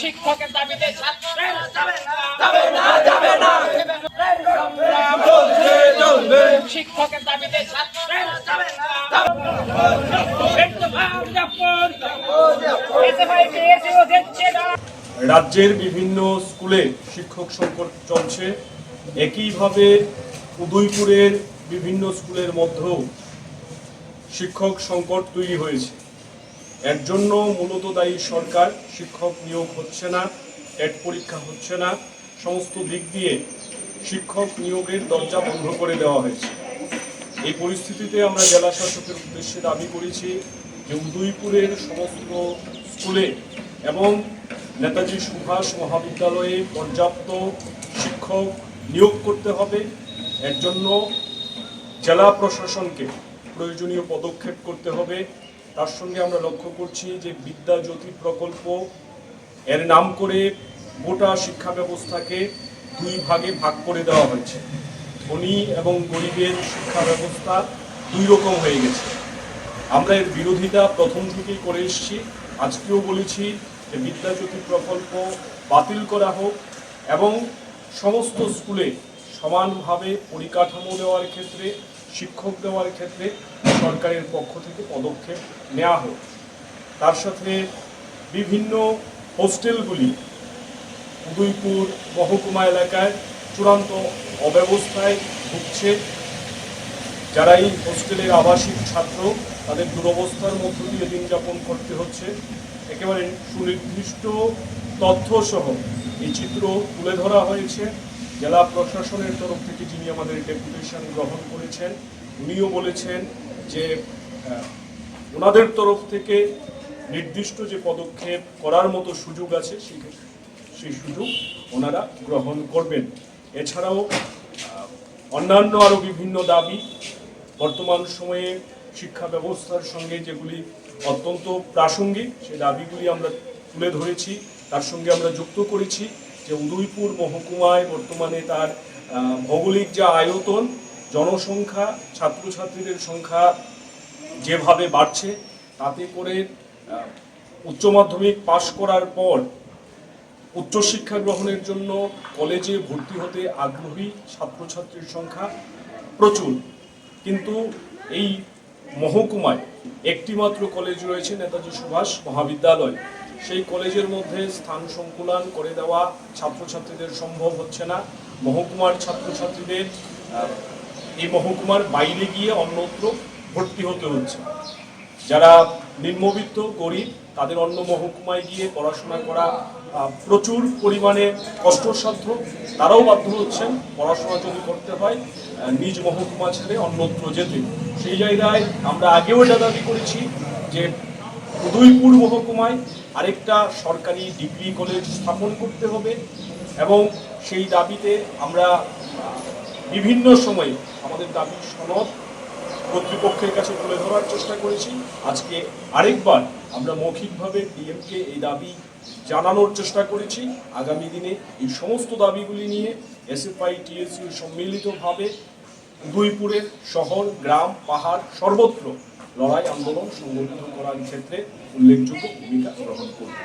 শিক্ষকের দাবিতে যাবে না যাবে না যাবে না। সংগ্রাম চলছে চলবে। শিক্ষকের দাবিতে ছাত্রেরা যাবে না একদফা মুজাফর এসএফআই কেএসইউ দিচ্ছে না। রাজ্যের বিভিন্ন স্কুলে শিক্ষক সংকট চলছে। একইভাবে উদয়পুরের বিভিন্ন স্কুলের মধ্যেও শিক্ষক সংকট তৈরি হয়েছে। এর জন্য মূলত দায়ী সরকার, শিক্ষক নিয়োগ হচ্ছে না, টেট পরীক্ষা হচ্ছে না, সমস্ত দিক দিয়ে শিক্ষক নিয়োগের দরজা বন্ধ করে দেওয়া হয়েছে। এই পরিস্থিতিতে আমরা জেলা শাসকের উদ্দেশ্যে দাবি করেছি যে উদয়পুরের সমস্ত স্কুলে এবং নেতাজি সুভাষ মহাবিদ্যালয়ে পর্যাপ্ত শিক্ষক নিয়োগ করতে হবে। এর জন্য জেলা প্রশাসনকে প্রয়োজনীয় পদক্ষেপ করতে হবে। তার সঙ্গে আমরা লক্ষ্য করছি যে বিদ্যা জ্যোতি প্রকল্প, এর নাম করে গোটা শিক্ষা ব্যবস্থাকে দুই ভাগে ভাগ করে দেওয়া হয়েছে। ধনী এবং গরিবের শিক্ষা ব্যবস্থা দুই রকম হয়ে গেছে। আমরা এর বিরোধিতা প্রথম থেকেই করে এসেছি। আজকেও বলেছি যে বিদ্যাজ্যোতি প্রকল্প বাতিল করা হোক এবং সমস্ত স্কুলে সমানভাবে পরিকাঠামো দেওয়ার ক্ষেত্রে শিক্ষক দেওয়ার ক্ষেত্রে সরকারের পক্ষ থেকে পদক্ষেপ নেওয়া হোক। তার সাথে বিভিন্ন হোস্টেলগুলি উদয়পুর, মহকুমা এলাকায় চূড়ান্ত অব্যবস্থায় ভুগছে। যারা এই হোস্টেলের আবাসিক ছাত্র, তাদের দুরবস্থার মধ্য দিয়ে দিন যাপন করতে হচ্ছে। একেবারে সুনির্দিষ্ট তথ্য সহ এই চিত্র তুলে ধরা হয়েছে। জেলা প্রশাসনের তরফ থেকে যিনি আমাদের ডেপুটেশন গ্রহণ করেছেন, উনিও বলেছেন যে ওনাদের তরফ থেকে নির্দিষ্ট যে পদক্ষেপ করার মতো সুযোগ আছে, সেই সুযোগ ওনারা গ্রহণ করবেন। এছাড়াও অন্যান্য আরও বিভিন্ন দাবি বর্তমান সময়ে শিক্ষা ব্যবস্থার সঙ্গে যেগুলি অত্যন্ত প্রাসঙ্গিক সেই দাবিগুলি আমরা তুলে ধরেছি, তার সঙ্গে আমরা যুক্ত করেছি। যে উদয়পুর মহকুমায় বর্তমানে তার ভৌগোলিক যে আয়তন, জনসংখ্যা, ছাত্রছাত্রীদের সংখ্যা যেভাবে বাড়ছে, তাতে করে উচ্চ মাধ্যমিক পাশ করার পর উচ্চশিক্ষা গ্রহণের জন্য কলেজে ভর্তি হতে আগ্রহী ছাত্রছাত্রীর সংখ্যা প্রচুর। কিন্তু এই মহকুমায় একটিমাত্র কলেজ রয়েছে, নেতাজি সুভাষ মহাবিদ্যালয়। সেই কলেজের মধ্যে স্থান সংকুলান করে দেওয়া ছাত্রছাত্রীদের সম্ভব হচ্ছে না। মহকুমার ছাত্রছাত্রীদের এই মহকুমার বাইরে গিয়ে অন্যত্র ভর্তি হতে হচ্ছে। যারা নিম্নবিত্ত, গরিব তাদের অন্য মহকুমায় গিয়ে পড়াশোনা করা প্রচুর পরিমাণে কষ্টসাধ্য। তারাও বাধ্য হচ্ছেন পড়াশোনা যদি করতে হয় নিজ মহকুমা ছেড়ে অন্যত্র যেতে। সেই জায়গায় আমরা আগেও এটা দাবি করেছি যে উদয়পুর মহকুমায় আরেকটা সরকারি ডিগ্রি কলেজ স্থাপন করতে হবে এবং সেই দাবিতে আমরা বিভিন্ন সময়ে আমাদের দাবি সনদ কর্তৃপক্ষের কাছে তুলে ধরার চেষ্টা করেছি। আজকে আরেকবার আমরা মৌখিকভাবে ডিএমকে এই দাবি জানানোর চেষ্টা করেছি। আগামী দিনে এই সমস্ত দাবিগুলি নিয়ে এসএফআই টিএসইউ সম্মিলিতভাবে উদয়পুরের শহর, গ্রাম, পাহাড় সর্বত্র লড়াই, আন্দোলন সংগঠিত করার ক্ষেত্রে উল্লেখযোগ্য ভূমিকা গ্রহণ করবে।